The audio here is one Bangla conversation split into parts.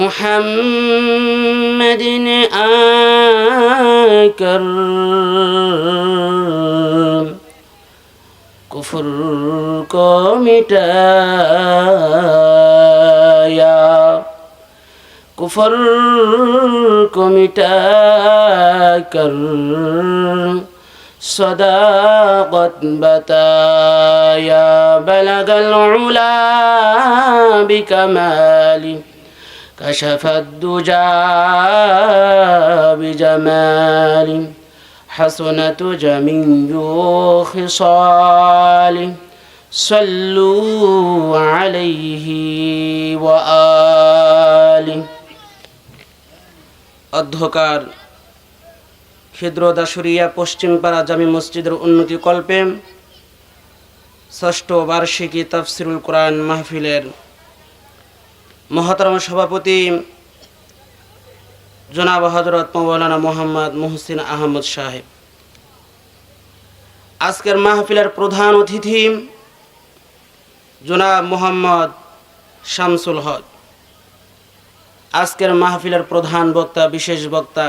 محمد آكرم كفر كومتايا كفر كومتاكر صداقت بتايا. بلغ العلا بكمالي كشف الدجى بجماله حسنت جميع خصاله صلوا عليه وآله অধ্যকার ক্ষুদ্র দাসুরিয়া পশ্চিমপাড়া জামি মসজিদের উন্নতি কল্পে ষষ্ঠ বার্ষিকী তাফসিরুল কোরআন মাহফিলের মহতরম সভাপতি জনাব হজরত মৌলানা মোহাম্মদ মুহসিন আহমদ সাহেব। আজকের মাহফিলের প্রধান অতিথি জনাব মোহাম্মদ শামসুল হক। আজকের মাহফিলের প্রধান বক্তা, বিশেষ বক্তা,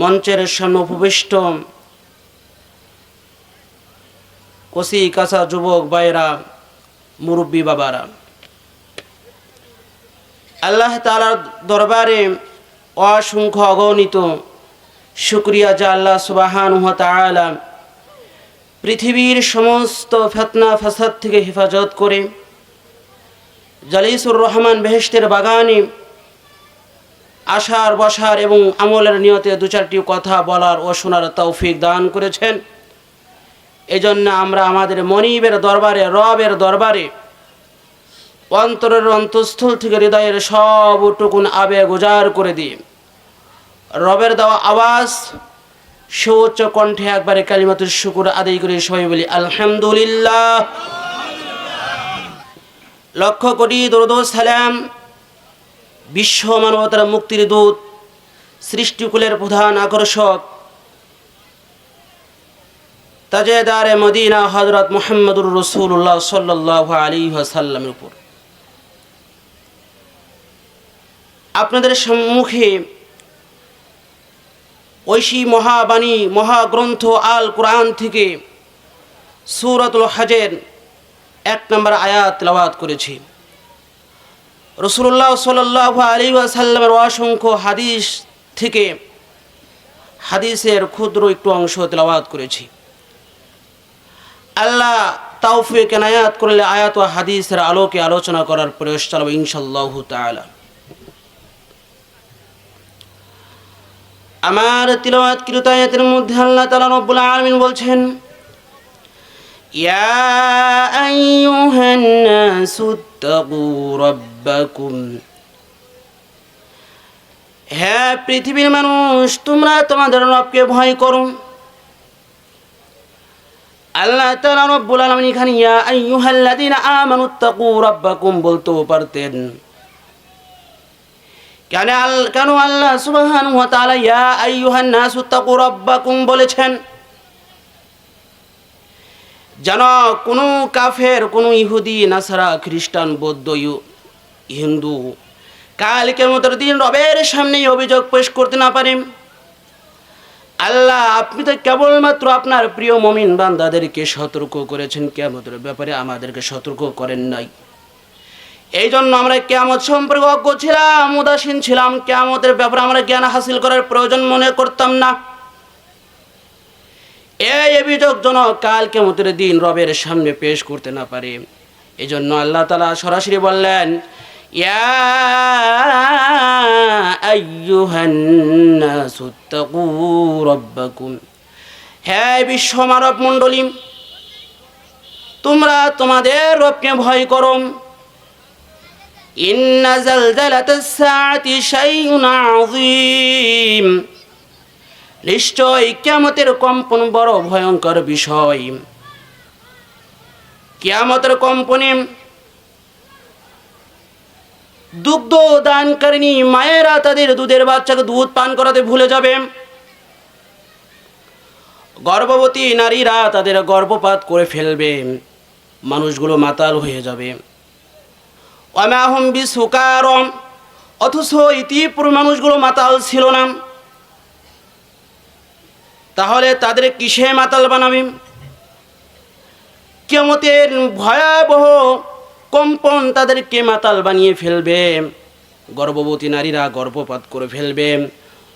মঞ্চের সামনে উপবিষ্ট কসি কাঁচা যুবক বাইরা মুরব্বী বাবারা। আল্লাহ তালার দরবারে অসংখ্য অগণিত শুক্রিয়া যা আল্লাহ সুবাহান পৃথিবীর সমস্ত ফেতনা, ফাসাদ থেকে হেফাজত করে জালিসুর রহমান বেহেস্তের বাগানে আশার, বসার এবং আমলের নিয়তে দু চারটি কথা বলার ও শোনার তৌফিক দান করেছেন। এজন্য আমরা আমাদের মনিবের দরবারে, রবের দরবারে অন্তরের অন্তঃস্থল থেকে হৃদয়ের সবটুকুন আবেগ উজাড় করে দিই। রবের দেওয়া আওয়াজ সুউচ্চ কণ্ঠে একবারে কালিমাতুর শুকুর আদায় করে সবাই বলি, আলহামদুলিল্লাহ। লক্ষ কোটি দরুদ সালাম বিশ্ব মানবতার মুক্তির দূত, সৃষ্টিকুলের প্রধান আকর্ষক, তাজেদারে মদিনা হজরত মোহাম্মদুর রসুল্লাহ সাল্লাহ আলী সাল্লামের উপর। আপনাদের সম্মুখে ঐশী মহাবাণী মহাগ্রন্থ আল কোরআন থেকে সুরতুল হাজের এক নম্বর আয়াত তেলাওয়াত করেছি। রসুল্লাহ সাল্লাহ আলী আসাল্লামের অসংখ্য হাদিস থেকে হাদিসের ক্ষুদ্র একটু অংশ তেলাওয়াত করেছি। আল্লাহ তাওফিক কেনায়াত করলে আয়াত ও হাদিসের আলোকে আলোচনা করার চালাবো ইনশাল্লাহ তালা আমার তিলওয়াত কৃতায়াতের মধ্যে আল্লাহ তালা রব্বুল আলমিন বলছেন يا أيها الناس اتقوا ربكم হ্যাঁ পৃথিবীর মানুষ তোমরা তোমাদের রবকে ভয় করো আল্লাহ তাআলা রব্বুল আলামিন এখানে ইয়া আইয়ুহাল্লাযীনা আমানু তাকু রাব্বাকুম বলতেও পারতেন কেন কেন আল্লাহ তাআলা, ইয়া তাকু রাব্বাকুম বলেছেন? যেন কোনো কাফের, কোনো ইহুদি, নাসারা, খ্রিস্টান, বৌদ্ধ হিন্দু কাল কেমতের দিন রবের সামনেই অভিযোগ পেশ করতে না পারে। আল্লাহ, আপনি তো কেবলমাত্র আপনার প্রিয় মমিন বান্দাদেরকে সতর্ক করেছেন। কেমতের ব্যাপারে আমাদেরকে সতর্ক করেন নাই। এই জন্য আমরা কেমত সম্পর্কে অজ্ঞ ছিলাম, উদাসীন ছিলাম। কেমতের ব্যাপারে আমরা জ্ঞান হাসিল করার প্রয়োজন মনে করতাম না। এই অভিযোগ যেন কাল কেমতের দিন রবের সামনে পেশ করতে না পারে। এই জন্য আল্লাহ তালা সরাসরি বললেন, ইয়া আইয়ুহান নাসু তাকু রাব্বাকুম। হে বিশ্ব মানব মণ্ডলী, তোমরা তোমাদের রবকে ভয় করো। সাআতি শাইউন আযীম নিশ্চয় কিয়ামতের কম্পন বড় ভয়ঙ্কর বিষয়। কিয়ামতের কম্পনে দুগ্ধ দানকারিণী মায়েরা তাদের দুধের বাচ্চাকে দুধ পান করাতে ভুলে যাবে। গর্ভবতী নারীরা তাদের গর্ভপাত করে ফেলবে। মানুষগুলো মাতাল হয়ে যাবে। অমাহম বি সুকারম অথচ ইতিপূর্বে মানুষগুলো মাতাল ছিল না। তাহলে তাদের কিসে মাতাল বানাবে? কেমতের ভয়াবহ কম্পন তাদেরকে মাতাল বানিয়ে ফেলবে। গর্ভবতী নারীরা গর্ভপাত করে ফেলবে।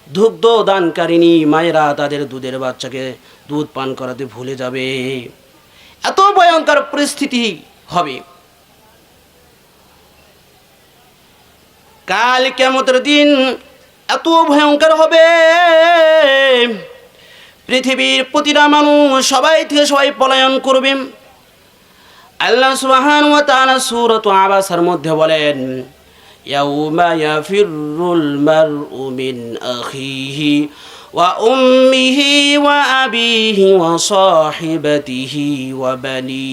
দুগ্ধ দানকারিনী মায়েরা তাদের দুধের বাচ্চাকে দুধ পান করাতে ভুলে যাবে। এত ভয়ঙ্কর পরিস্থিতি হবে। কাল কেমতের দিন এত ভয়ঙ্কর হবে। পৃথিবীর প্রতিটা মানুষ সবাই থেকে সবাই পলায়ন করবে। আল্লাহ সুবহান ওয়া তাআলা সূরাত আবাসের মধ্যে বলেন, ইয়াউমা ইয়াফিরুল মারউ মিন আখিহি ওয়া সাহিবাতিহি ওয়া বানি।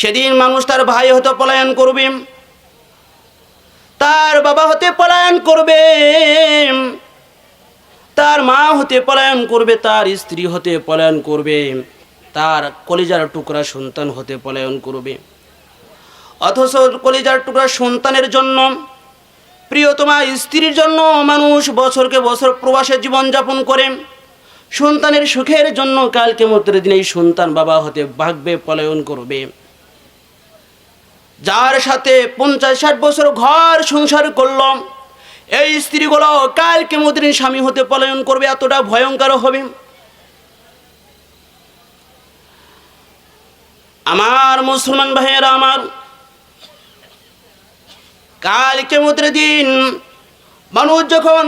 সেদিন মানুষ তার ভাই হতে পলায়ন করবে। তার বাবা হতে পলায়ন করবে। তার মা হতে পলায়ন করবে, তার স্ত্রী হতে পলায়ন করবে, তার কলিজার টুকরা সন্তান হতে পলায়ন করবে। অথচ কলিজার টুকরা সন্তানের জন্য, প্রিয়তমা স্ত্রীর জন্য মানুষ বছরকে বছর প্রবাসে জীবনযাপন করে। সন্তানের সুখের জন্য কালকে মতের দিন সন্তান বাবা হতে ভাগবে, পলায়ন করবে। যার সাথে পঞ্চাশ ষাট বছর ঘর সংসার করলাম, এই স্ত্রীগুলো কাল মদিন স্বামী হতে পলায়ন করবে, এতটা ভয়ঙ্কর হবে। আমার মুসলমান ভাইয়েরা আমার কাল কেমতের দিন মানুষ যখন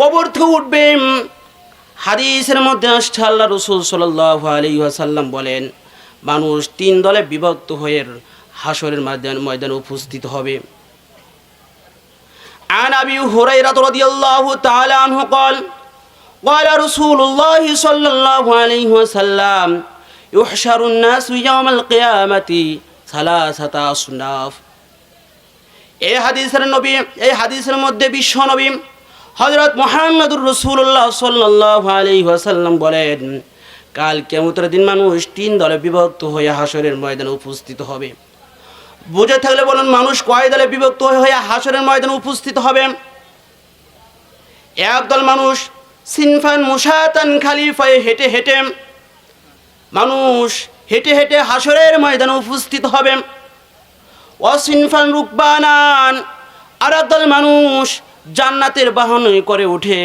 কবর থেকে উঠবে, হাদিসের মধ্যে আসছে, আল্লাহ রসুল সাল্লাহ আলী আসাল্লাম বলেন, মানুষ তিন দলে বিভক্ত হয়ে হাসরের ময়দান ময়দানে উপস্থিত হবে عن ابي هريره رضي الله تعالى عنه قال قال رسول الله صلى الله عليه وسلم يحشر الناس يوم القيامه ثلاثه اصناف এই হাদিসের নবী এই হাদিসের মধ্যে বিশ্ব নবী হজরত মোহাম্মদুর রসুল্লাহ সাল্লাহ আলী ওয়াসাল্লাম বলেন কাল কেমতের দিন মানুষ তিন দলে বিভক্ত হয়ে হাসরের ময়দানে উপস্থিত হবে বুঝে থাকলে বলুন, মানুষ কয় দলে বিভক্ত হয়ে হাসরের ময়দানে উপস্থিত হবে? একদল মানুষ, সিনফান মুসাতান খালিফায় হেঁটে হেঁটে, মানুষ হেঁটে হেঁটে হাসরের ময়দানে উপস্থিত হবে। অসিনফান রুকবানান আর একদল মানুষ জান্নাতের বাহন করে উঠে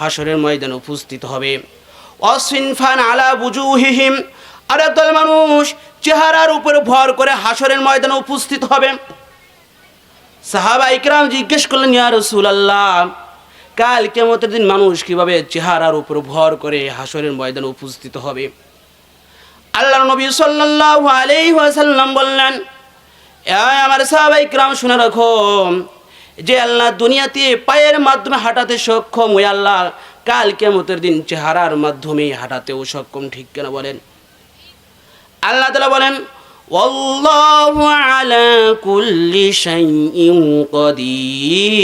হাসরের ময়দানে উপস্থিত হবে। অসিনফান আলা বুজুহিহিম আর একদল মানুষ চেহারার উপর ভর করে হাসরের ময়দানে উপস্থিত হবে সাহাবা ইকরাম জিজ্ঞেস করলেন, ইয়া রসুলাল্লাহ, কাল কেমতের দিন মানুষ কীভাবে চেহারার উপর ভর করে হাসরের ময়দানে উপস্থিত হবে? আল্লাহ নবী সাল্লাল্লাহু আলাইহি ওয়াসাল্লাম বললেন আমার সাহাবা ইকরাম, শুনে রাখো যে আল্লাহ দুনিয়াতে পায়ের মাধ্যমে হাঁটাতে সক্ষম। ওই আল্লাহ কাল কেমতের দিন চেহারার মাধ্যমে হাঁটাতেও সক্ষম, ঠিক কেন বলেন? আল্লাহ তালা বলেন والله على كل شيء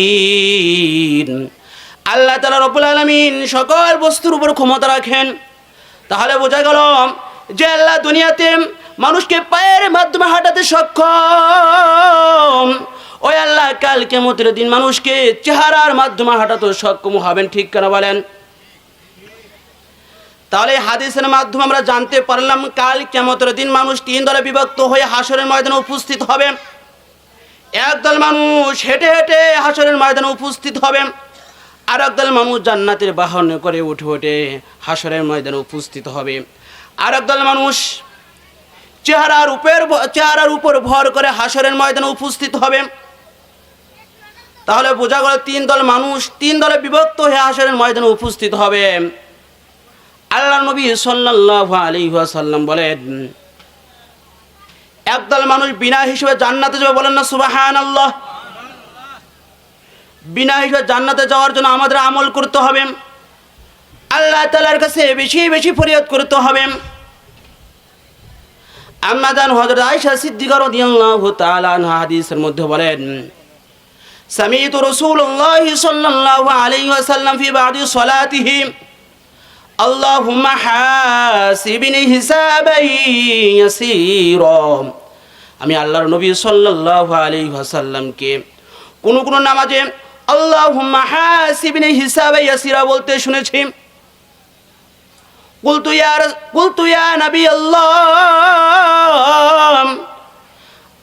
قدير আল্লাহ তালা রবুল আলমিন সকল বস্তুর উপর ক্ষমতা রাখেন তাহলে বোঝা গেল যে আল্লাহ দুনিয়াতে মানুষকে পায়ের মাধ্যমে হাঁটাতে সক্ষম ওই আল্লাহ কাল কেমতের দিন মানুষকে চেহারার মাধ্যমে হাঁটাতে সক্ষম হবেন ঠিক কেন বলেন তাহলে হাদিসের মাধ্যমে আমরা জানতে পারলাম, কাল কেমতের দিন মানুষ তিন দলে বিভক্ত হয়ে হাসরের ময়দানে উপস্থিত হবে। একদল মানুষ হেঁটে হেঁটে হাসরের ময়দানে উপস্থিত হবে আর একদল মানুষ জান্নাতের বাহন করে উঠে উঠে হাসরের ময়দানে উপস্থিত হবে। আর একদল মানুষ চেহারার উপর চেহারার উপর ভর করে হাসরের ময়দানে উপস্থিত হবে। তাহলে বোঝা গেল তিন দল মানুষ তিন দলে বিভক্ত হয়ে হাসরের ময়দানে উপস্থিত হবে। আল্লাহ নবী সাল্লাল্লাহু আলাইহি ওয়াসাল্লাম বলেন, একদল মানুষ বিনা হিসেবে জান্নাতে যাবে বলেন না, সুবহানাল্লাহ। বিনা হিসেবে জান্নাতে যাওয়ার জন্য আমাদের আমল করতে হবে। আল্লাহ তালার কাছে বেশি বেশি ফরিয়াদ করতে হবে। আম্মাদান হযরত আয়েশা সিদ্দিকা রাদিয়াল্লাহু তাআলা আনহা হাদিসের মধ্যে বলেন, সামিতু রাসূলুল্লাহি সাল্লাল্লাহু আলাইহি ওয়াসাল্লাম ফি বাদি সালাতিহি। اللهم حاسبني حسابا يسيرا আমি আল্লাহর নবী সাল্লাল্লাহু আলাইহি ওয়াসাল্লামকে কোন কোন নামাজে আল্লাহ হাসিবিনি হিসাবে ইয়াসিরা বলতে শুনেছি কুলতু ইয়া রাস- কুলতু ইয়া নবী আল্লাহ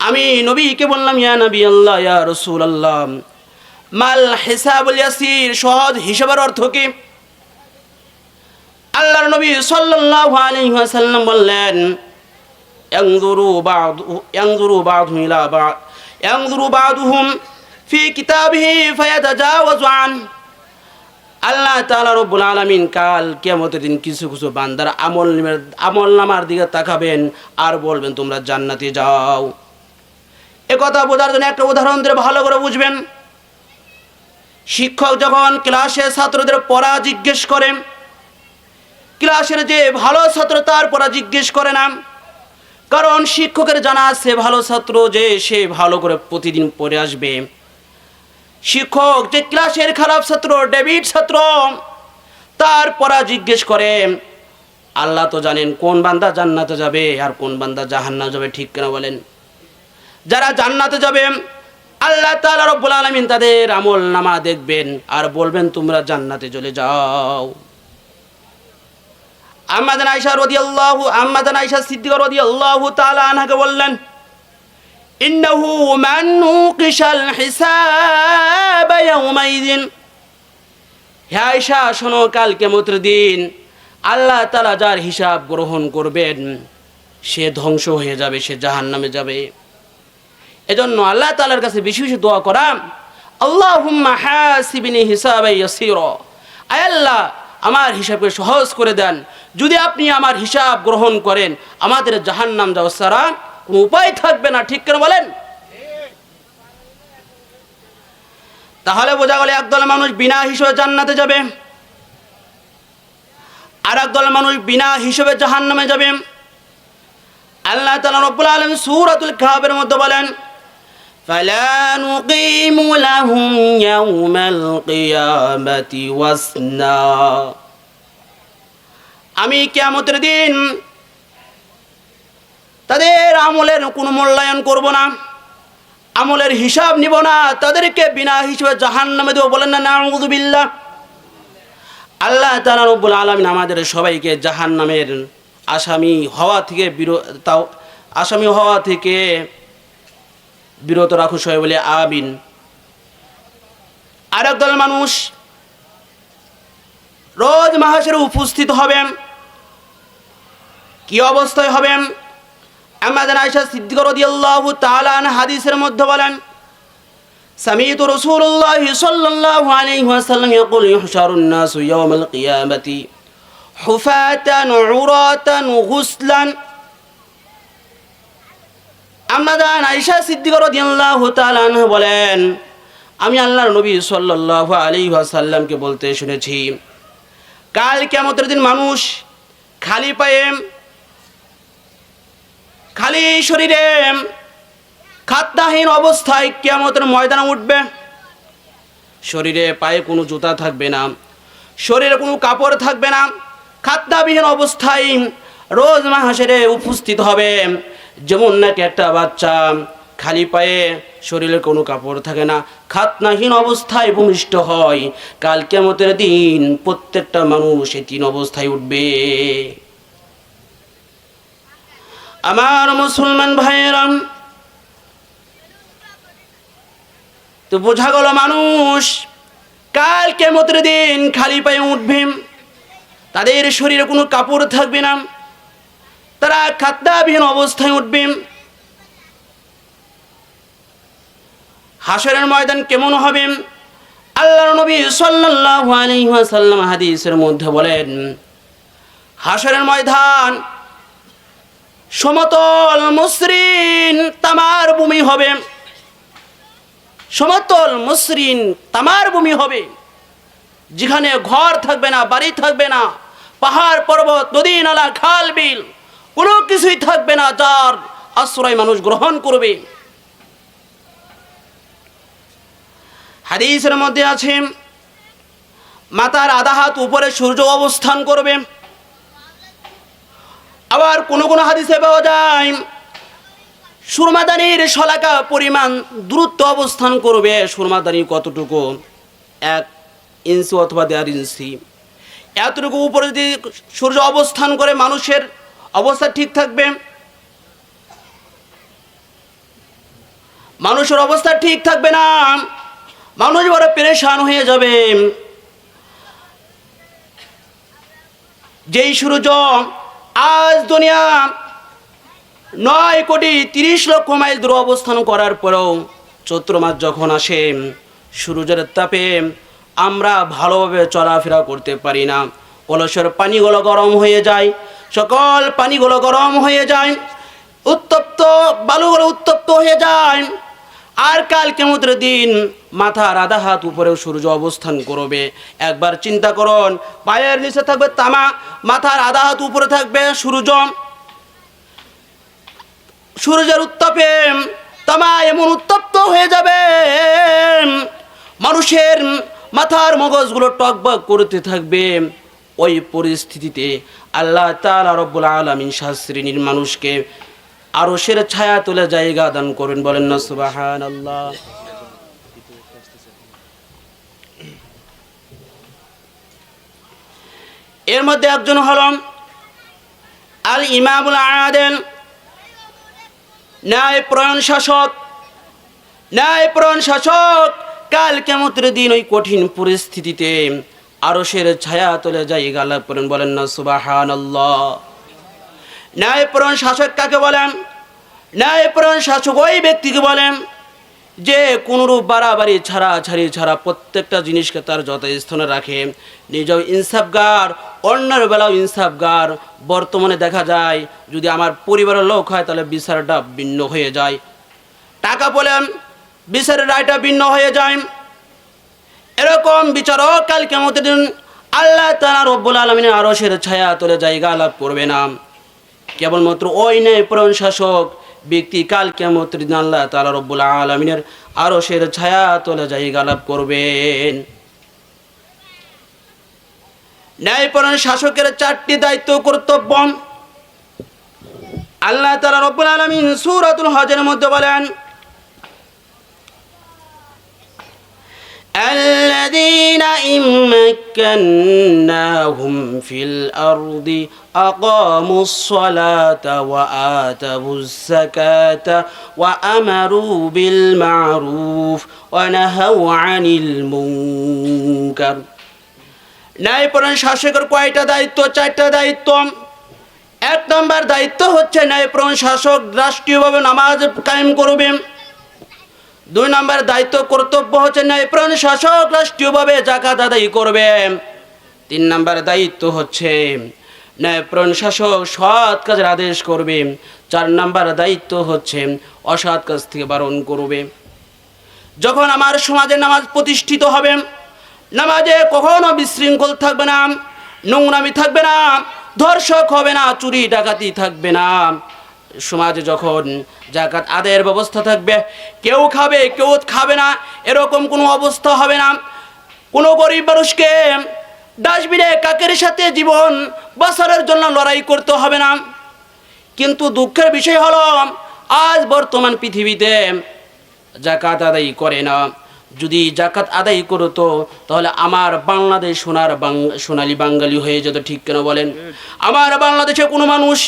আমি নবীকে বললাম ইয়া নবী আল্লাহ ইয়া রসুল আল্লাহ মাল হিসাবুল ইয়াসির সহজ হিসাবের অর্থ কি আল্লাহর নবী সাল্লাল্লাহু আলাইহি ওয়াসাল্লাম বললেন, ইয়ানজুরু বা'দু, ইয়ানজুরু বা'দুহুম ইলা বা'দ ইয়ানজুরু বা'দুহুম ফি কিতাবিহি ফায়াতাজাওয়াজু আন আল্লাহ তাআলা রব্বুল আলামিন কাল কিয়ামতের দিন কিছু কিছু বান্দার আমল আমল নামার দিকে তাকাবেন আর বলবেন, তোমরা জান্নাতে যাও। এ কথা বোঝার জন্য একটা উদাহরণ দিয়ে ভালো করে বুঝবেন। শিক্ষক যখন ক্লাসে ছাত্রদের পড়া জিজ্ঞেস করেন ক্লাসের যে ভালো ছাত্র, তার পড়া জিজ্ঞেস করে না। কারণ শিক্ষকের জানা আছে, ভালো ছাত্র যে সে ভালো করে প্রতিদিন পড়ে আসবে। শিক্ষক যে ক্লাসের খারাপ ছাত্র ডেভিড ছাত্র, তার জিজ্ঞেস করে, আল্লাহ তো জানেন কোন বান্দা জান্নাতে যাবে আর কোন বান্দা জাহান্না যাবে, ঠিক কেন বলেন? যারা জান্নাতে যাবে, আল্লাহ তাআলা রব্বুল আলামিন তাদের আমল নামা দেখবেন আর বলবেন, তোমরা জান্নাতে চলে যাও। আম্মাদান আয়েশা রাদিয়াল্লাহু আম্মাদান আয়েশা সিদ্দিকা রাদিয়াল্লাহু তাআলা আনহাকে বললেন, ইন্নাহু মান নুকিশাল হিসাব ইয়াউমাইদিন হে আয়েশা, শোনো, কাল কিয়ামতের দিন আল্লাহ তাআলা যার হিসাব গ্রহণ করবেন, সে ধ্বংস হয়ে যাবে, সে জাহান্নামে যাবে। এজন্য আল্লাহ তাআলার কাছে বেশি বেশি দোয়া করা, আল্লাহুম্মা হাসিবিনি হিসাবে ইয়াসিরা। আয় আল্লাহ আমার হিসাবকে সহজ করে দেন। যদি আপনি আমার হিসাব গ্রহণ করেন, আমাদের জাহান্নাম যাওয়া সারা কোনো উপায় থাকবে না, ঠিক কেন বলেন? তাহলে বোঝা গেল একদল মানুষ বিনা হিসেবে জান্নাতে যাবে, আর একদল মানুষ বিনা হিসেবে জাহান্নামে যাবে। আল্লাহ তাআলা রব্বুল আলামিন সূরাতুল কাহাফের মধ্যে বলেন فلا نقيم لهم يوم القيامة وزنا আমি কিয়ামতের দিন তাদের আমলের কোনো মূল্যায়ন করব না আমলের হিসাব নিব না তাদেরকে বিনা হিসেবে জাহান নামে দেবো বলেন না নাউযুবিল্লাহ আল্লাহ তাআলা রব্বুল আলামিন আমাদের সবাইকে জাহান নামের আসামি হওয়া থেকে বিরো তাও আসামি হওয়া থেকে বিরত রাখো সবাই বলে আমিন আর একদল মানুষ রোজ মাহাসের উপস্থিত হবেন কি অবস্থায় হবেন আমাদের আয়সা সিদ্দিক রাদিয়াল্লাহু তাআলা আনহা হাদিসের মধ্যে বলেন سمعت رسول الله صلى الله عليه وسلم يقول يحشر الناس يوم القيامة حفاة عراة غسلا আমাদান আয়েশা সিদ্দিক রাদিয়াল্লাহু তাআলা আনহা বলেন, আমি আল্লাহর নবী সাল্লাল্লাহু আলাইহি ওয়াসাল্লামকে বলতে শুনেছি, কাল কিয়ামতের দিন মানুষ খালি পায়ে, খালি শরীরে খাদ্যাহীন অবস্থায় কিয়ামতের ময়দানে উঠবে। শরীরে পায়ে কোনো জুতা থাকবে না, শরীরে কোনো কাপড় থাকবে না, খাদ্যাবিহীন অবস্থায় রোজ মাহাসেরে উপস্থিত হবে। যেমন নাকি একটা বাচ্চা খালি পায়ে শরীরে কোনো কাপড় থাকে না, খাতনাহীন অবস্থায় ভূমিষ্ঠ হয়। কাল কেমতের দিন প্রত্যেকটা মানুষ এই তিন অবস্থায় উঠবে। আমার মুসলমান ভাইয়েরাম তো বোঝা গেল মানুষ, কাল কেমতের দিন খালি পায়ে উঠবে, তাদের শরীরে কোনো কাপড় থাকবে না। তারা খাদ্যাবিহীন অবস্থায় উঠবে হাসরের ময়দান কেমন হবে? আল্লাহর নবী ওয়াসাল্লাম হাদিসের মধ্যে বলেন, হাসরের ময়দান সমতল মসৃণ তামার ভূমি হবে। সমতল মসৃণ তামার ভূমি হবে। যেখানে ঘর থাকবে না, বাড়ি থাকবে না, পাহাড় পর্বত, নদী, নালা, খাল, বিল। কোনো কিছুই থাকবে না যার আশ্রয় মানুষ গ্রহণ করবে। হাদিসের মধ্যে আছে, মাতার আধা হাত উপরে সূর্য অবস্থান করবে। আবার কোনো কোনো হাদিসে পাওয়া যায়, সুরমাদানির শলাকা পরিমাণ দূরত্ব অবস্থান করবে। সুরমাদানি কতটুকু? এক ইঞ্চি অথবা দেড় ইঞ্চি। এতটুকু উপরে যদি সূর্য অবস্থান করে মানুষের অবস্থা ঠিক থাকবে? মানুষের অবস্থা ঠিক থাকবে না। মানুষ বড় পেরেশান হয়ে যাবে। যেই সূর্য আজ দুনিয়া নয় কোটি তিরিশ লক্ষ মাইল দূর অবস্থান করার পরেও চৈত্র মাস যখন আসে, সূর্যের তাপে আমরা ভালোভাবে চলাফেরা করতে পারি না। কলসের পানিগুলো গরম হয়ে যায়, সকল পানিগুলো গরম হয়ে যায়, উত্তপ্ত বালুগুলো উত্তপ্ত হয়ে যায়। আর কাল কেমতের দিন মাথার আধা হাত উপরেও সূর্য অবস্থান করবে। একবার চিন্তা করুন, পায়ের নিচে থাকবে তামা, মাথার আধা হাত উপরে থাকবে সূর্য। সূর্যের উত্তাপে তামা এমন উত্তপ্ত হয়ে যাবে। মানুষের মাথার মগজগুলো টকবক করতে থাকবে। ওই পরিস্থিতিতে আল্লাহ তাআলা রব্বুল আলামিন শ্রেণির মানুষকে আরও সের ছায়া তুলে জায়গা দান করবেন বলেন না সুবাহান আল্লাহ এর মধ্যে একজন হলম আল ইমামুল আদেন ন্যায় প্রয়ণ শাসক। ন্যায় প্রয়ণ শাসক, কাল কেমতের দিন ওই কঠিন পরিস্থিতিতে আরশের ছায়া তোলে জায়গা লাভ করেন, বলেন না সুবাহান ন্যায়পরণ শাসক কাকে বলেন? ন্যায়পরণ শাসক ওই ব্যক্তিকে বলেন যে কোনরূপ বাড়াবাড়ি ছাড়া ছাড়ি ছাড়া প্রত্যেকটা জিনিসকে তার যথাস্থানে রাখে। নিজেও ইনসাফগার, অন্যের বেলাও ইনসাফগার। বর্তমানে দেখা যায়, যদি আমার পরিবারের লোক হয়, তাহলে বিচারটা ভিন্ন হয়ে যায়। টাকা বলেন, বিচারের রায়টা ভিন্ন হয়ে যায়। এরকম বিচারক কাল কেমন দিন আল্লাহ তালা রব্বুল আলমিনের আরসের ছায়া তোলে জায়গা লাভ করবে না। কেবলমাত্র ওই নেই প্রণ শাসক ব্যক্তি কাল কেমন দিন আল্লাহ তালা রব্বুল আলমিনের আরসের ছায়া তোলে জায়গা লাভ করবেন। ন্যায়পরণ শাসকের চারটি দায়িত্ব কর্তব্য। আল্লাহ তালা রব্বুল আলমিন সুরাতুল হজের মধ্যে বলেন الذين إن مكناهم في الأرض أقاموا الصلاة وآتوا الزكاة وأمروا بالمعروف ونهوا عن المنكر ন্যায়পরণ শাসকের কয়টা দায়িত্ব চারটা দায়িত্ব এক নম্বর দায়িত্ব হচ্ছে ন্যায়পরণ শাসক রাষ্ট্রীয়ভাবে নামাজ কায়েম করবেন দুই নম্বর দায়িত্ব কর্তব্য হচ্ছে ন্যায়প্রাণ শাসক, রাষ্ট্রীয়ভাবে জাকাত আদায় করবে। তিন নম্বর দায়িত্ব হচ্ছে ন্যায়প্রাণ শাসক, সৎ কাজের আদেশ করবে। চার নম্বর দায়িত্ব হচ্ছে অসৎ কাজ থেকে বারণ করবে। যখন আমার সমাজে নামাজ প্রতিষ্ঠিত হবে, নামাজে কখনো বিশৃঙ্খল থাকবে না, নোংরামি থাকবে না, ধর্ষক হবে না, চুরি ডাকাতি থাকবে না। সমাজে যখন জাকাত আদায়ের ব্যবস্থা থাকবে, কেউ খাবে কেউ খাবে না, এরকম কোনো অবস্থা হবে না। কোনো গরিব মানুষকে ডাস্টবিনে কাকের সাথে জীবন বাঁচানোর জন্য লড়াই করতে হবে না। কিন্তু দুঃখের বিষয় হলো, আজ বর্তমান পৃথিবীতে জাকাত আদায় করে না। যদি জাকাত আদায় করতো, তাহলে আমার বাংলাদেশ সোনার সোনালী বাঙালি হয়ে যেত, ঠিক কেন বলেন? আমার বাংলাদেশে কোনো মানুষ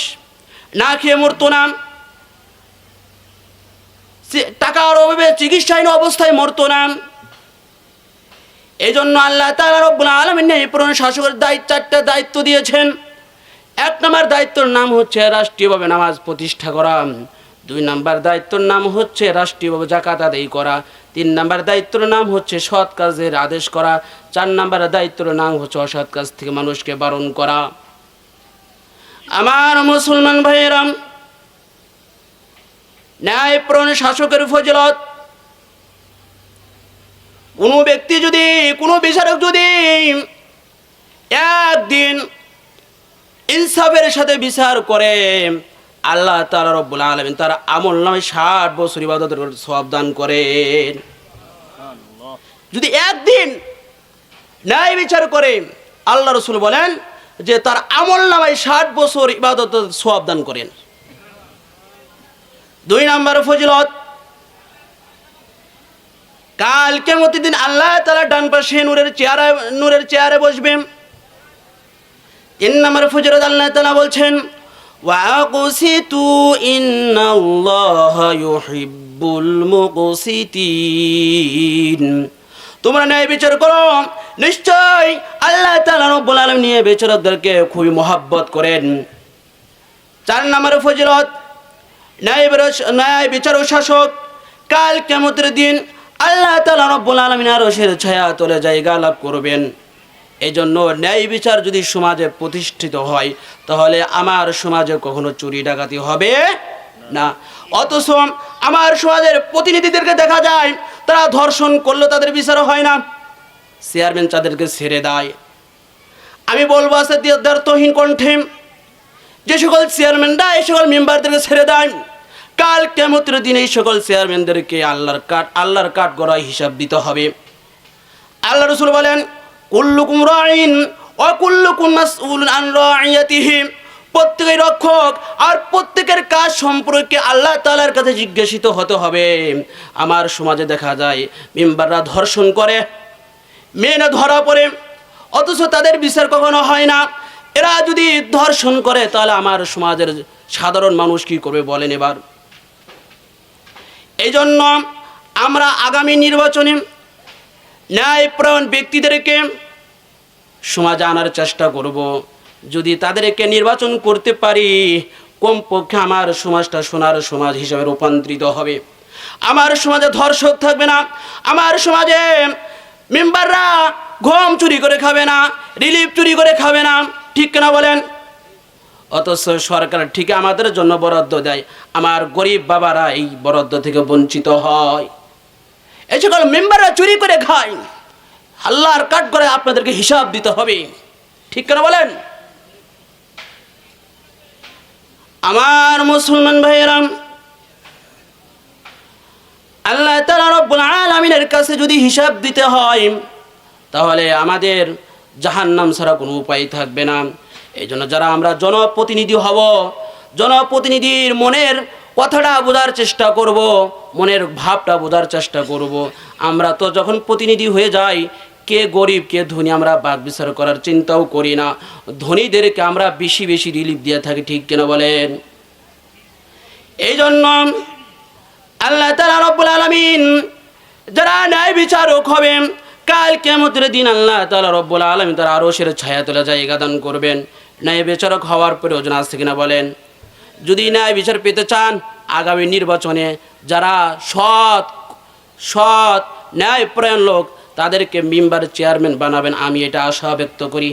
না খেয়ে না। টাকার অভাবে চিকিৎসাহীন অবস্থায় মরতো না। এই জন্য আল্লাহ তালা আলমিন শাসকের দায়িত্ব, চারটা দায়িত্ব দিয়েছেন। এক নম্বর দায়িত্বর নাম হচ্ছে রাষ্ট্রীয়ভাবে নামাজ প্রতিষ্ঠা করা। দুই নম্বর দায়িত্বর নাম হচ্ছে রাষ্ট্রীয়ভাবে জাকাত আদায় করা। তিন নম্বর দায়িত্বর নাম হচ্ছে সৎ কাজের আদেশ করা। চার নম্বর দায়িত্বর নাম হচ্ছে অসৎ কাজ থেকে মানুষকে বারণ করা। আমার মুসলমান ভাইয়েরাম ন্যায়প্রণ শাসকের ফজলত। কোনো ব্যক্তি যদি কোনো বিচারক যদি একদিন ইনসাফের সাথে বিচার করে আল্লাহ তালা রব্বুল আলমিন তার আমল নামে ষাট বছর ইবাদতের সব দান করেন। যদি একদিন ন্যায় বিচার করে আল্লাহ রসুল বলেন যে তার আমল নামায় ষাট বছর ইবাদত সব দান করেন। দুই নম্বর ফজিলত, কাল কেমতি দিন আল্লাহ তালা ডান পাশে নূরের চেয়ারে নূরের চেয়ারে বসবেন। তিন নম্বর ফজরত আল্লাহ তালা বলছেন, ওয়াকুসিতু ইন্নাল্লাহ ইউহিব্বুল মুকসিতিন। তোমরা ন্যায় বিচার করো। নিশ্চয় আল্লাহ তাআলা রব্বুল আলামিন নিয়ে বিচারকদেরকে খুবই মহাব্বত করেন। চার নম্বর ফজিলত, ন্যায় ন্যায় বিচার শাসক। কাল কেমতের দিন আল্লাহ তালা রব্বুল আলমিন আরশের ছায়া তোলে জায়গা লাভ করবেন। এই জন্য ন্যায় বিচার যদি সমাজে প্রতিষ্ঠিত হয়, তাহলে আমার সমাজে কখনো চুরি ডাকাতি হবে না। অথচ আমার সমাজের প্রতিনিধিদেরকে দেখা যায়, তারা ধর্ষণ করলে তাদের বিচার হয় না। চেয়ারম্যান তাদেরকে ছেড়ে দেয়। আমি বলব, আছে দ্বার্থহীন কণ্ঠে। যে সকল চেয়ারম্যানরা, এই সকল মেম্বারদেরকে ছেড়ে দেয়। কাল কেমতের দিন এই সকল চেয়ারম্যানদেরকে আল্লাহর কাঠ আল্লাহর কাঠ গড়ায় হিসাব দিতে হবে। আল্লাহ রসুল বলেন, কুল্লুকুম রাইন ও কুল্লুকুম মাসউল আন রাইয়াতিহি। প্রত্যেকের রক্ষক আর প্রত্যেকের কাজ সম্পর্কে আল্লাহ তালার কাছে জিজ্ঞাসিত হতে হবে। আমার সমাজে দেখা যায়, মেম্বাররা ধর্ষণ করে মেয়েরা ধরা পড়ে, অথচ তাদের বিচার কখনো হয় না। এরা যদি ধর্ষণ করে, তাহলে আমার সমাজের সাধারণ মানুষ কি করবে বলেন এবার। এই জন্য আমরা আগামী নির্বাচনে ন্যায়প্রাণ ব্যক্তিদেরকে সমাজে আনার চেষ্টা করব। যদি তাদেরকে নির্বাচন করতে পারি, কমপক্ষে আমার সমাজটা সোনার সমাজ হিসাবে রূপান্তরিত হবে। আমার সমাজে ধর্ষক থাকবে না, আমার সমাজে মেম্বাররা গম চুরি করে খাবে না, রিলিফ চুরি করে খাবে না, ঠিক কেনা বলেন? অথচ সরকার ঠিক আমাদের জন্য বরাদ্দ দেয়, আমার গরিব বাবারা এই বরাদ্দ থেকে বঞ্চিত হয়। এই সকল মেম্বাররা চুরি করে খায়, আল্লাহর কাট করে আপনাদেরকে হিসাব দিতে হবে, ঠিক কেন বলেন? আমার মুসলমান ভাইয়েরাম, আল্লাহ তাআলা রব্বুল আলামিনের কাছে যদি হিসাব দিতে হয়, তাহলে আমাদের জাহান্নাম ছাড়া কোনো উপায় থাকবে না। এই জন্য যারা আমরা জনপ্রতিনিধি হব, জনপ্রতিনিধির মনের কথাটা বোঝার চেষ্টা করব, মনের ভাবটা বোঝার চেষ্টা করব। আমরা তো যখন প্রতিনিধি হয়ে যাই কে গরিব, কে ধনী আমরা বাদ বিচার করার চিন্তাও করি না। ধনীদেরকে আমরা বেশি বেশি রিলিফ দিয়ে থাকি, ঠিক কিনা বলেন? এই জন্য আল্লাহ তালা রব্বুল আলমিন যারা ন্যায় বিচারক হবে কাল কেমতের দিন আল্লাহ তালা রব্বুল আলমিন তারা আরও সেরে ছায়া তোলা জায়গা দান করবেন। ন্যায় বিচারক হওয়ার প্রয়োজন আছে কিনা বলেন? যদি ন্যায় বিচার পেতে চান, আগামী নির্বাচনে যারা সৎ সৎ ন্যায় প্রয়ণ লোক তাদেরকে মেম্বার চেয়ারম্যান বানাবেন আমি এটা আশা ব্যক্ত করি।